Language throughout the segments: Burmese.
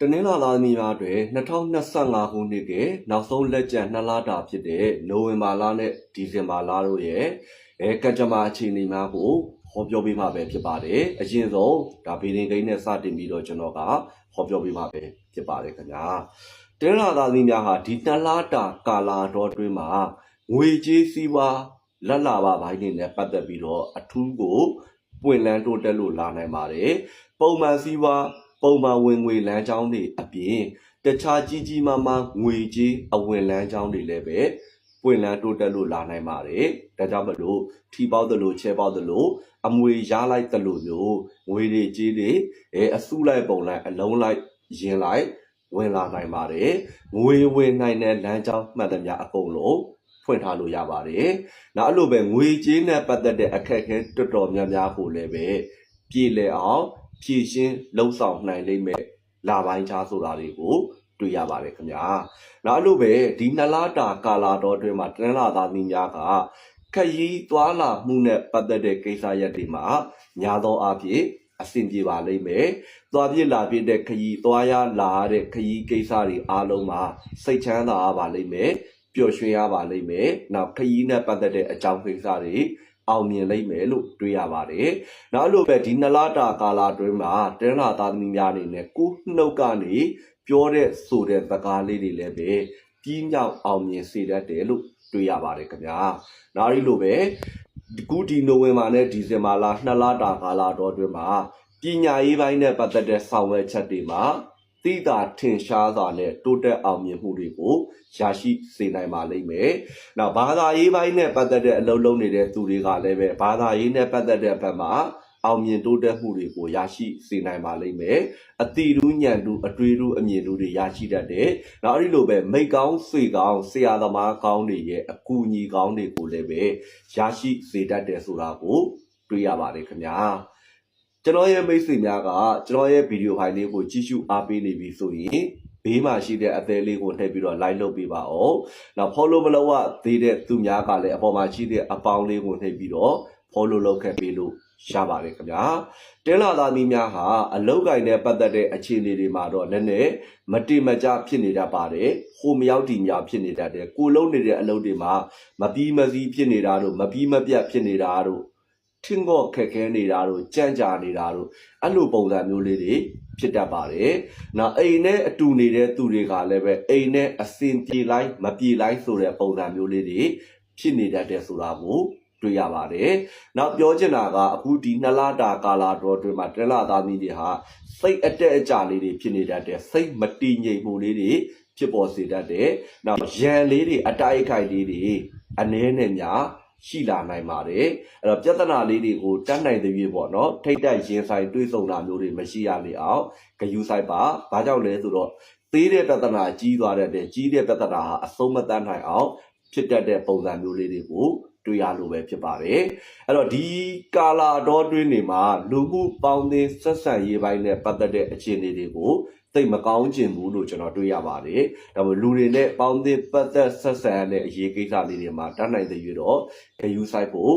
တနင်္လာသားသမီးများတွင်2025ခုနှစ်ကနောက်ဆုံးလက်ကျန်2လတာဖြစ်တဲ့နိုဝင်ဘာလနဲ့ဒီဇင်ဘာလတို့ရဲ့အဲကကြမ္မာအခြေအနေများကိုဟောပြောပေးမှာပဲဖြစ်ပါတယ်အရင်ဆုံးဒါဗီဒီယိုကိန်းနဲ့စတင်ပြီးတော့ကျွန်တော်ကဟောပြောပေးမှာပဲဖြစ်ပါတယ်ခင်ဗျာတနင်္လာသားသမီးများဟာဒီ2လတာကာလာတော်တွင်မှာငွေကြေးစည်းဝါးလက်လာပါဘိုင်းနေနဲ့ပတ်သက်ပြီးတော့အထူးကိုပွင့်လန်းတိုးတက်လို့လာနိုင်ပါတယ်ပုံမှန်စည်းဝါး ပုံမှန်ဝင်ငွေလမ်းကြောင်းတွေအပြင်တခြားကြီးကြီးမားမားငွေကြေးအဝင်လမ်းကြောင်းတွေလည်းပဲပွင့်လန်းတိုးတက်လို့လာနိုင်ပါတယ်။ဒါကြောင့်မလို့ထီပေါက်သလိုချဲပေါက်သလိုအမွေရလိုက်သလိုမျိုးငွေတွေကြေးတွေအဲအစုလိုက်ပုံလိုက်အလုံးလိုက်ရင်လိုက်ဝင်လာနိုင်ပါတယ်။ငွေဝင်နိုင်တဲ့လမ်းကြောင်းမှတ်သမျှအကုန်လုံးဖွင့်ထားလို့ရပါတယ်။နောက်အဲ့လိုပဲငွေကြေးနဲ့ပတ်သက်တဲ့အခက်အခဲတော်တော်များများကိုလည်းပဲပြည်လည်အောင် ဖြည့်ရှင်းလှုံ့ဆော်နိုင်လိမ့်မယ်လာပိုင်းချားဆိုတာတွေကိုတွေ့ရပါတယ်ခင်ဗျာနောက်အဲ့လိုပဲဒီနှစ်လတာကာလာတော်အတွင်းမှာတနင်္လာသားသမီးများကခရီးသွားလာမှုနဲ့ပတ်သက်တဲ့ကိစ္စရပ်တွေမှာညာသောအားဖြင့်အဆင်ပြေပါလိမ့်မယ်။သွားပြစ်လာပြစ်တဲ့ခရီးသွားရလာရတဲ့ခရီးကိစ္စတွေအားလုံးမှာစိတ်ချမ်းသာပါလိမ့်မယ်။ပျော်ရွှင်ရပါလိမ့်မယ်။နောက်ခရီးနဲ့ပတ်သက်တဲ့အကြောင်းကိစ္စတွေ အောင်မြင်လိမ့်မယ်လို့တွေးရပါတယ်။နောက်အဲ့လိုပဲဒီနှစ်လတာကာလာအတွင်းမှာတင်းလာသားသမီးများအနေနဲ့ကိုယ်နှုတ်ကနေပြောတဲ့ဆိုတဲ့စကားလေးတွေလည်းပဲပြီးမြောက်အောင်မြင်စေတတ်တယ်လို့တွေးရပါတယ်ခင်ဗျာ။နောက်ဒီလိုပဲအခုဒီနိုဝင်ဘာနဲ့ဒီဇင်ဘာလနှစ်လတာကာလာတော်အတွင်းမှာပညာရေးပိုင်းနဲ့ပတ်သက်တဲ့ဆောင်ရွက်ချက်တွေမှာ တိတာထင်ရှားစွာနဲ့တိုးတက်အောင်မြင်မှုတွေကိုရရှိစေနိုင်ပါလိမ့်မယ်။နောက်ဘာသာရေးပိုင်းနဲ့ပတ်သက်တဲ့အလုပ်လုပ်နေတဲ့သူတွေကလည်းပဲဘာသာရေးနဲ့ပတ်သက်တဲ့ဘက်မှာအောင်မြင်တိုးတက်မှုတွေကိုရရှိစေနိုင်ပါလိမ့်မယ်။အတိရူးညံတူအတွေ့အကြုံအမြင်တူတွေရရှိတတ်တယ်။နောက်အဲ့ဒီလိုပဲမိတ်ကောင်းဆွေကောင်းဆရာသမားကောင်းတွေရဲ့အကူအညီကောင်းတွေကိုလည်းပဲရရှိစေတတ်တယ်ဆိုတာကိုတွေ့ရပါတယ်ခင်ဗျာ။ ကျွန်တော်ရဲ့မိတ်ဆွေများကကျွန်တော်ရဲ့ဗီဒီယိုဖိုင်လေးကိုကြည့်ရှုအားပေးနေပြီဆိုရင်ဘေးမှာရှိတဲ့အသေးလေးကိုနှိပ်ပြီးတော့ like လုပ်ပေးပါဦး။နောက် follow မလုပ်ရသေးတဲ့သူများကလည်းအပေါ်မှာရှိတဲ့အပေါင်းလေးကိုနှိပ်ပြီးတော့ follow လုပ်ခဲ့ပေးလို့ရပါတယ်ခင်ဗျာ။တင်းလာသားမီးများဟာအလောက်ကင်နဲ့ပတ်သက်တဲ့အခြေအနေတွေမှာတော့နည်းနည်းမတိမကျဖြစ်နေတတ်ပါတယ်။ဟိုမရောက်တီများဖြစ်နေတတ်တယ်။ကိုလုံးနေတဲ့အလုပ်တွေမှာမပြီးမစည်းဖြစ်နေတာတို့မပြီးမပြတ်ဖြစ်နေတာတို့ ထင်းကော့ခက်ခဲနေတာတို့ကြံ့ကြာနေတာတို့အဲ့လိုပုံစံမျိုးလေးတွေဖြစ်တတ်ပါတယ်။နောက်အိမ်နဲ့အတူနေတဲ့သူတွေကလည်းပဲအိမ်နဲ့အစင်ပြေလိုက်မပြေလိုက်ဆိုတဲ့ပုံစံမျိုးလေးတွေဖြစ်နေတတ်တယ်ဆိုတာကိုတွေ့ရပါတယ်။နောက်ပြောချင်တာကအခုဒီနှစ်လတာကာလာတော်အတွင်းမှာတလသားမီးတွေဟာစိတ်အတက်အကြလေးတွေဖြစ်နေတတ်တယ်စိတ်မတည်ငြိမ်မှုလေးတွေဖြစ်ပေါ်စေတတ်တယ်။နောက်ရန်လေးတွေအတိုက်အခိုက်လေးတွေအနည်းနဲ့များ ရှိလာနိုင်ပါတယ်အဲ့တော့ပြဿနာလေးတွေကိုတတ်နိုင်တဲ့ပြေပေါ့နော်ထိတ်တိုက်ရင်ဆိုင်တွေးဆုံတာမျိုးတွေမရှိရလေအောင်ဂယူဆိုင်ပါဘာကြောင့်လဲဆိုတော့သေးတဲ့ပြဿနာကြီးသွားတဲ့တဲ့ကြီးတဲ့ပြဿနာဟာအဆုံးမတတ်နိုင်အောင်ဖြစ်တတ်တဲ့ပုံစံမျိုးလေးတွေကိုတွေ့ရလို့ပဲဖြစ်ပါတယ်အဲ့တော့ဒီကာလာတော်တွင်းနေမှာလူမှုပေါင်းသင်းဆက်ဆံရေးပိုင်းနဲ့ပတ်သက်တဲ့အခြေအနေတွေကို သိမကောင်းကျင်ဘူးလို့ကျွန်တော်တွေ့ရပါတယ်ဒါပေမဲ့လူတွေနဲ့ပေါင်းသင်းပတ်သက်ဆက်ဆံတဲ့အရေးကိစ္စလေးတွေမှာတတ်နိုင်တဲ့ရွေတော့ဂယူဆိုင်ဖို့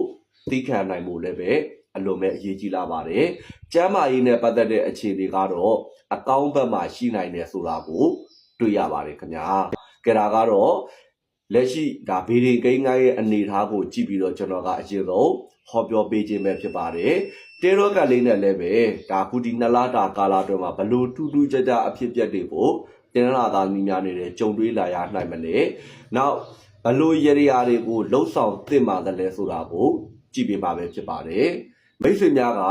သိခံနိုင်မှုလည်းပဲအလွန်ပဲအရေးကြီးလာပါတယ်ကျမ်းမာရေးနဲ့ပတ်သက်တဲ့အခြေအနေကတော့အကောင်းဘက်မှာရှိနိုင်တယ်ဆိုတာကိုတွေ့ရပါတယ်ခင်ဗျာကဲဒါကတော့ လက်ရှိဒါဗီဒီကိန်းငိုင်းရဲ့အနေအထားကိုကြည့်ပြီးတော့ကျွန်တော်ကအရင်ဆုံးဟောပြောပေးခြင်းပဲဖြစ်ပါတယ်တေရောကလေးနဲ့လည်းပဲဒါခုဒီနှစ်လတာကာလာအတွင်းမှာဘလို့တူတူကြကြအဖြစ်ပြက်တွေကိုတင်လာသားမိများနေတဲ့ကြုံတွေးလာရနိုင်မလဲနောက်ဘလို့ရရရာတွေကိုလှုပ်ဆောင်သင့်ပါတယ်လဲဆိုတာကိုကြည့်ပြပါပဲဖြစ်ပါတယ်မိတ်ဆွေများက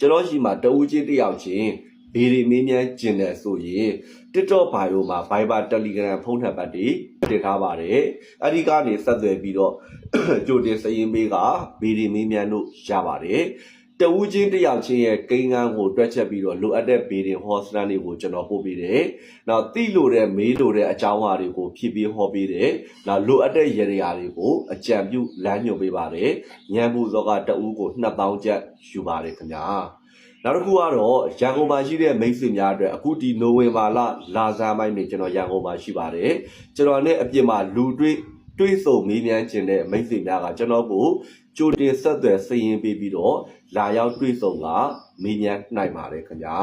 ကျွန်တော်ရှိမှာတဦးချင်းတယောက်ချင်း ဗီဒီမင်းမြန်းကျင်တယ်ဆိုရင် TikTok bio မှာ Viber Telegram ဖုန်းနံပါတ်တွေတင်ထားပါတယ်အဲ့ဒီကနေဆက်သွယ်ပြီးတော့ကြိုတင်စရင်မေးကဗီဒီမင်းမြန်းတို့ရပါတယ်တဝူးချင်းတယောက်ချင်းရဲ့ကိန်းကန်းကိုတွက်ချက်ပြီးတော့လိုအပ်တဲ့ဗီဒီဟောစတန်တွေကိုကျွန်တော်ပို့ပေးတယ်။နောက်တိလို့တဲ့မေးလို့တဲ့အကြောင်းအရာတွေကိုဖြည့်ပြီးဟောပေးတယ်။နောက်လိုအပ်တဲ့ရရရာတွေကိုအကြံပြုလမ်းညွှန်ပေးပါတယ်။ညံမှုစောကတအူးကို2000ကျပ်ယူပါတယ်ခင်ဗျာ။ နောက်တစ်ခုကတော့ရန်ကုန်မှာရှိတဲ့မိတ်ဆွေများအတွက်အခုဒီနိုဝင်ဘာလလာစားပိုင်းနေကျွန်တော်ရန်ကုန်မှာရှိပါတယ်။ကျွန်တော်နဲ့အပြင်မှာလူတွေ့တွေးဆုံမေးမြန်းခြင်းတဲ့မိတ်ဆွေများကကျွန်တော်ကိုကြိုတင်ဆက်သွယ်စည်ရင်ပေးပြီးတော့လာရောက်တွေးဆုံကမေးမြန်းနိုင်ပါတယ်ခင်ဗျာ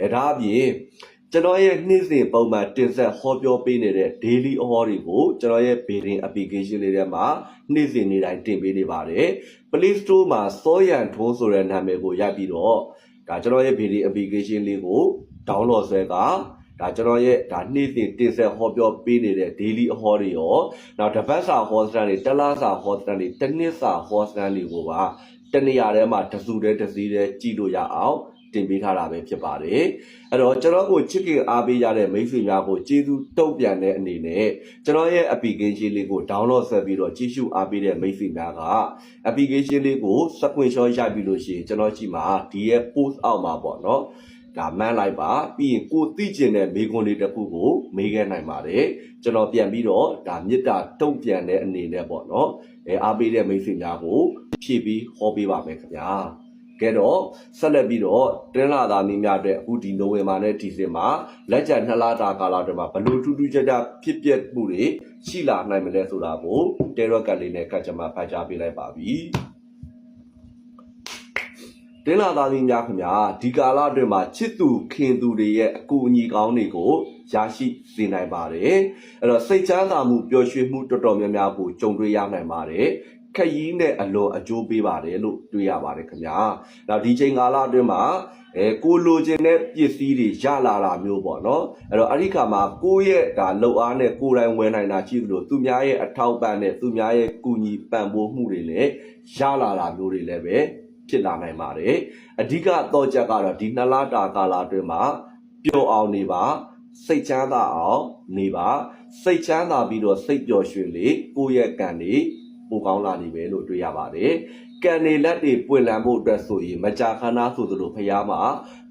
အဲဒါအပြင်ကျွန်တော်ရဲ့နေ့စဉ်ပုံမှန်တင်ဆက်ဟောပြောပေးနေတဲ့ daily အဟောတွေကိုကျွန်တော်ရဲ့ Bearing application လေးထဲမှာနေ့စဉ်နေ့တိုင်းတင်ပေးနေပါတယ် Play Store မှာစောရန်ထုံးဆိုတဲ့နာမည်ကိုရိုက်ပြီးတော့ ဒါကျွန်တော်ရဲ့ Bearing application လေးကို download ဆွဲကဒါကျွန်တော်ရဲ့ဒါနေ့စဉ်တင်ဆက်ဟောပြောပေးနေတဲ့ daily အဟောတွေရောနောက်တစ်ပတ်စာဟောစတန်တွေတစ်လစာဟောစတန်တွေတစ်နှစ်စာဟောစတန်တွေကိုပါတနေရာထဲမှာတစ်စုတည်းတစ်စည်းတည်းကြည့်လို့ရအောင် တင်ပေးထားတာပဲဖြစ်ပါတယ်အဲ့တော့ကျွန်တော်ကိုချစ်ခင်အားပေးရတဲ့မိတ်ဆွေများကိုကျေးဇူးတုံ့ပြန်တဲ့အနေနဲ့ကျွန်တော်ရဲ့ application လေးကို download ဆက်ပြီးတော့ကြည့်ရှုအားပေးတဲ့မိတ်ဆွေများက application လေးကို screenshot ရိုက်ပြီးလို့ရှိရင်ကျွန်တော်ကြည့်မှာဒီရဲ့ post အောက်မှာပေါ့နော်ဒါမှန်းလိုက်ပါပြီးရင်ကိုသိကျင်တဲ့မေးခွန်းလေးတစ်ခုကိုမေးခဲ့နိုင်ပါတယ်ကျွန်တော်ပြန်ပြီးတော့ဒါမေတ္တာတုံ့ပြန်တဲ့အနေနဲ့ပေါ့နော်အဲအားပေးတဲ့မိတ်ဆွေများကိုဖြည့်ပြီးဟောပေးပါမယ်ခင်ဗျာ ကဲတော့ဆက်လက်ပြီးတော့တင်းလာသားမင်းများတဲ့အခုဒီနိုဝင်ဘာနဲ့ဒီဇင်ဘာလက်ကျန်နှစ်လတာကာလတွေမှာဘလို့ထူးထူးခြားခြားဖြစ်ပျက်မှုတွေရှိလာနိုင်မလဲဆိုတာကိုတဲရော့ကတ်လေးနဲ့ကတ်ကြမှာဖတ်ကြားပေးလိုက်ပါပြီတင်းလာသားမင်းများခင်ဗျာဒီကာလအတွင်းမှာချစ်သူခင်သူတွေရဲ့အကူအညီကောင်းတွေကိုရရှိစေနိုင်ပါတယ်အဲ့တော့စိတ်ချမ်းသာမှုပျော်ရွှင်မှုတော်တော်များများကိုကြုံတွေ့ရနိုင်ပါတယ် ခက်ရီးနဲ့အလွန်အကျိုးပေးပါတယ်လို့တွေ့ရပါတယ်ခင်ဗျာ။နောက်ဒီချိန်ကာလအတွင်းမှာအဲကိုလိုချင်တဲ့ပစ္စည်းတွေရလာတာမျိုးပေါ့နော်။အဲ့တော့အဲ့ဒီခါမှာကိုယ့်ရဲ့ဒါလှုပ်အားနဲ့ကိုယ်တိုင်ဝယ်နိုင်တာရှိသလိုသူများရဲ့အထောက်ပံ့နဲ့သူများရဲ့ကူညီပံ့ပိုးမှုတွေလည်းရလာတာမျိုးတွေလည်းပဲဖြစ်လာနိုင်ပါတယ်။အဓိကတော့ချက်ကတော့ဒီနှစ်လတာကာလအတွင်းမှာပျော်အောင်နေပါစိတ်ချမ်းသာအောင်နေပါစိတ်ချမ်းသာပြီးတော့စိတ်ပျော်ရွှင်လေကိုယ့်ရဲ့ကံတွေ ပိုကောင်းလာနေပဲလို့တွေ့ရပါတယ်။ကံတွေလက်တွေပွင့်လန်းဖို့အတွက်ဆိုရင်မကြာခဏဆိုသလိုဖရားမှာ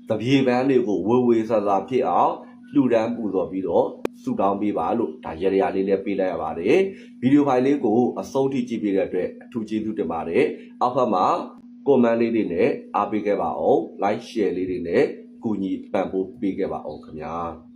တပြေပန်းတွေကိုဝေဝေဆာဆာဖြစ်အောင်လှူဒန်းပူဇော်ပြီးတော့ဆုတောင်းပေးပါလို့ဒါရရလေးလည်းပေးလိုက်ရပါတယ်။ဗီဒီယိုဖိုင်လေးကိုအဆုံးထိကြည့်ပေးတဲ့အတွက်အထူးကျေးဇူးတင်ပါတယ်။အောက်ဘက်မှာကွန်မန့်လေးတွေနဲ့အားပေးခဲ့ပါအောင်။ like share လေးတွေနဲ့ကူညီပံ့ပိုးပေးခဲ့ပါအောင်ခင်ဗျာ။